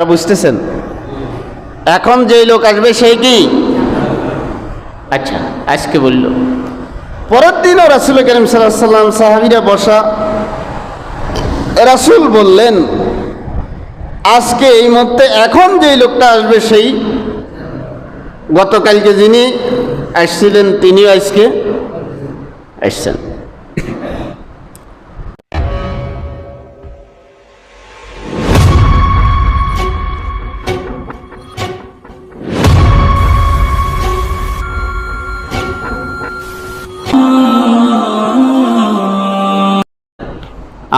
বুঝতেছেন? এখন যেই লোক আসবে সেই কি? আচ্ছা আজকে বলল। পরের দিনও রাসুল করিম সাল্লাম সাহাবিরা বসা। রাসুল বললেন, আজকে এই মধ্যে এখন যেই লোকটা আসবে, সেই গতকালকে যিনি আসছিলেন, তিনিও আজকে আসছেন।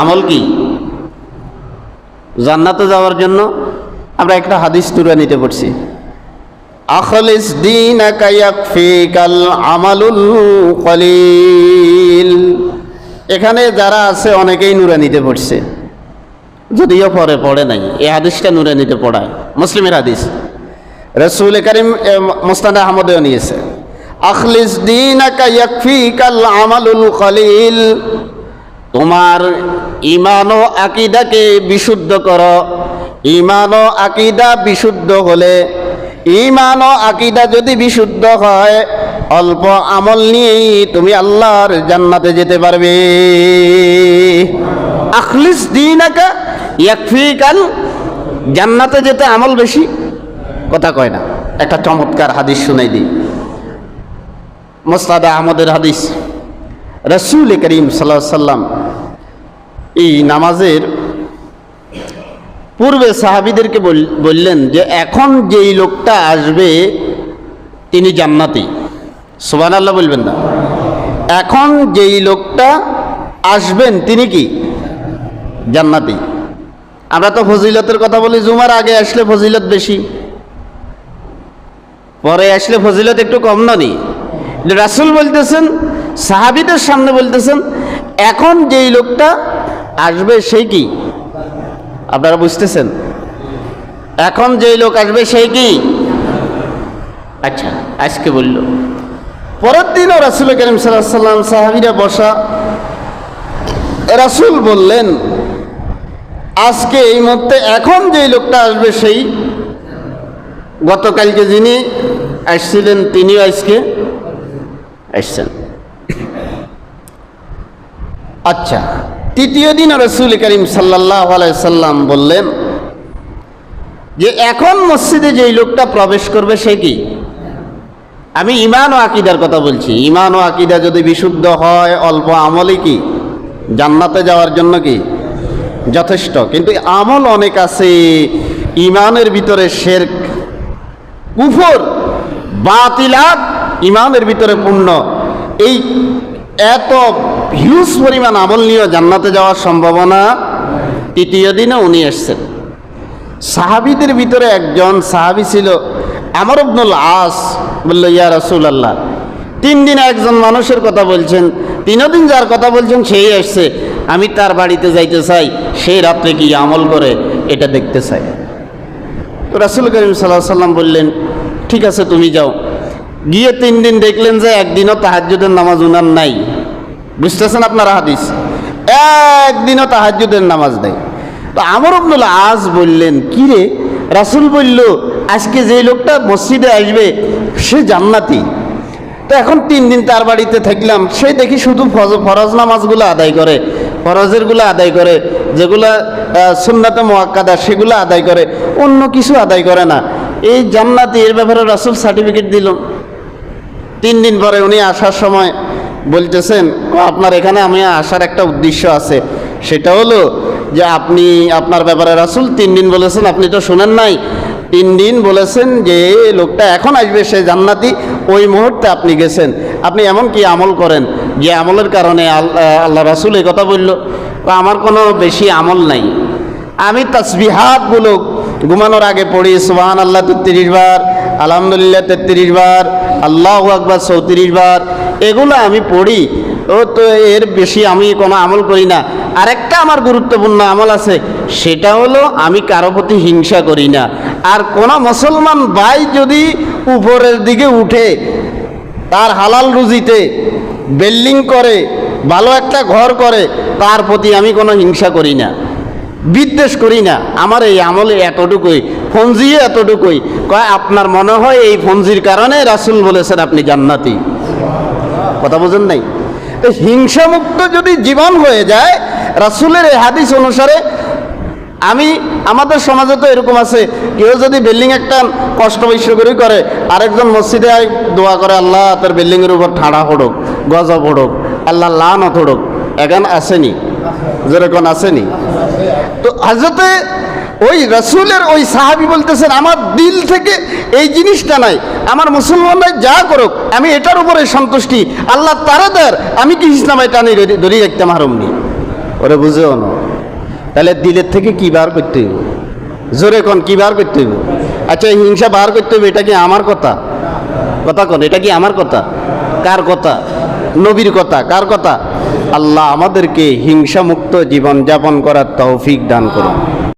আমল কি? জান্নাতে যাওয়ার জন্য আমরা একটা হাদিস তুলে নিতে পারছি আখলিস দিন কাল আমালুল কলিল। এখানে যারা আছে অনেকেই নুরানিতে পড়ছে। যদিও পরে পড়ে নাই এই হাদিসটা নুরানিতে পড়ায়। মুসলিমের হাদিস। রসুল করিম মোস্তাদ আহমদেও নিয়েছে। আখলিস দিন কাল আমালুল কলিল। তোমার ইমান ও আকিদাকে বিশুদ্ধ করো। ইমান ও আকিদা বিশুদ্ধ হলে, ইমান ও আকিদা যদি বিশুদ্ধ হয়, অল্প আমল নিয়েই তুমি আল্লাহর জান্নাতে যেতে পারবে। আখলিস দিন আকা কাল জান্নাতে যেতে আমল বেশি। কথা কয় না, একটা চমৎকার হাদিস শুনাই দিই। মোস্তাদা আহমদের হাদিস। রসুল করিম সাল্লাহ সাল্লাম এই নামাজের পূর্বে সাহাবিদেরকে বল- বললেন যে এখন যেই লোকটা আসবে, তিনি জান্নাতি। সোবান আল্লাহ বলবেন না। এখন যেই লোকটা আসবেন, তিনি কি? জান্নাতি। আমরা তো ফজিলতের কথা বলি, জুমার আগে আসলে ফজিলত বেশি। পরে আসলে ফজিলত একটু কম না নি রাসুল বলতেছেন সাহাবিদের সামনে বলতেছেন, এখন যেই লোকটা আসবে সেই কি? আপনারা বুঝতেছেন? এখন যেই লোক আসবে সেই কি? আচ্ছা আজকে বলল। পরের দিনও রাসুল করিম সাল্লাম সাহাবিরা বসা, রাসুল বললেন, আজকে এই মধ্যে এখন যেই লোকটা আসবে সেই, গতকালকে যিনি আসছিলেন তিনিও আজকে আসছেন। আচ্ছা তৃতীয় দিন রসুল করিম সাল্লাহ সাল্লাম বললেন যে এখন মসজিদে যেই লোকটা প্রবেশ করবে সে কি? আমি ইমান ও আকিদার কথা বলছি। ইমান ও আকিদা যদি বিশুদ্ধ হয়, অল্প আমলই কি? জান্নাতে যাওয়ার জন্য কি? যথেষ্ট। কিন্তু আমল অনেক আছে, ইমানের ভিতরে শেরক, কুফর, বাতিলাত ইমানের ভিতরে পূর্ণ। এই এত হিউজ পরিমাণ আমল নিয়েও জান্নাতে যাওয়ার সম্ভাবনা তৃতীয় দিনে উনি এসছেন। সাহাবিদের ভিতরে একজন সাহাবি ছিল আমর আব্দুল আস, বলল, ইয়া রসুল আল্লাহ তিন দিন একজন মানুষের কথা বলছেন তিনও দিন যার কথা বলছেন সেই এসছে, আমি তার বাড়িতে যাইতে চাই, সেই রাত্রে কি আমল করে এটা দেখতে চাই? তো রাসুল করিম সাল্লাহ সাল্লাম বললেন, ঠিক আছে, তুমি যাও। গিয়ে তিন দিন দেখলেন যে একদিনও তাহাজ্জুদের নামাজ উনার নাই। বুঝতেছেন আপনারা হাদিস? একদিনও তাহাজ্জুদের নামাজ দেয় তো আমর আব্দুল আজ বললেন, কি রে? রাসুল বলল, আজকে যে লোকটা মসজিদে আসবে, সে জান্নাতি। তো এখন তিন দিন তার বাড়িতে থাকলাম, সে দেখি শুধু ফরজ নামাজগুলো আদায় করে, ফরজেরগুলো আদায় করে, যেগুলো সুন্নাতে মোয়াক্কাদা, সেগুলো আদায় করে, অন্য কিছু আদায় করে না। এই জান্নাতি, এর ব্যাপারে রাসুল সার্টিফিকেট দিল। তিন দিন পরে উনি আসার সময় বলতেছেন আপনার এখানে আমি আসার একটা উদ্দেশ্য আছে। সেটা হলো যে আপনি, আপনার ব্যাপারে রাসুল তিন দিন বলেছেন, আপনি তো শোনেন নাই। তিন দিন বলেছেন যে লোকটা এখন আসবে, সে জান্নাতি, ওই মুহূর্তে আপনি গেছেন। আপনি এমন কি আমল করেন যে আমলের কারণে আল- আল্লাহ রাসুল এই কথা বলল? আমার কোনো বেশি আমল নাই। আমি তসবিহাতগুলো ঘুমানোর আগে পড়ি সুবাহান আল্লাহ তেত্রিশ বার, আলহামদুলিল্লাহ, তেত্রিশ বার, আল্লাহ আকবর, চৌত্রিশ বার এগুলো আমি পড়ি। ও তো এর বেশি আমি কোনো আমল করি না। আরেকটা আমার গুরুত্বপূর্ণ আমল আছে, সেটা হলো আমি কারও প্রতি হিংসা করি না। আর কোনো মুসলমান ভাই যদি উপরের দিকে উঠে, তার হালাল রুজিতে বিল্ডিং করে, ভালো একটা ঘর করে, তার প্রতি আমি কোনো হিংসা করি না, বিদ্বেষ করি না। আমার এই আমলে এতটুকুই ফঞ্জিয়ে এতটুকুই। কয়, আপনার মনে হয় এই ফঞ্জির কারণে রাসুল বলেছেন আপনি জান্নাতি? কথা বোঝেন নাই? তো হিংসামুক্ত যদি জীবন হয়ে যায়, রাসুলের এই হাদিস অনুসারে আমি, আমাদের সমাজে তো এরকম আছে, কেউ যদি বিল্ডিং একটা কষ্ট বৈশ্য করে করে আরেকজন মসজিদে দোয়া করে, আল্লাহ তার বিল্ডিংয়ের উপর ঠাড়া হড়ুক গজব হড়ুক আল্লাহ লানত হড়ুক এখন আসেনি? যেরকম আসেনি? তো হাজতে ওই রসুলের ওই সাহাবি বলতেছেন, আমার দিল থেকে এই জিনিসটা নাই। আমার মুসলমানরা যা করুক, আমি এটার উপরে সন্তুষ্টি। আল্লাহ তারা দেয় আমি কি ইসলামায় টানি ধরিয়ে রাখতাম হারমনি ওরে বুঝেও না। তাহলে দিলের থেকে কি বার করতে হইব? জোরে কোন, কি বার করতে হইব? আচ্ছা এই হিংসা বার করতে হবে এটা কি আমার কথা? কথা কোন, এটা কি আমার কথা? কার কথা? নবীর কথা, কার কথা? আল্লাহ আমাদেরকে হিংসামুক্ত জীবন যাপন করার তৌফিক দান করুন।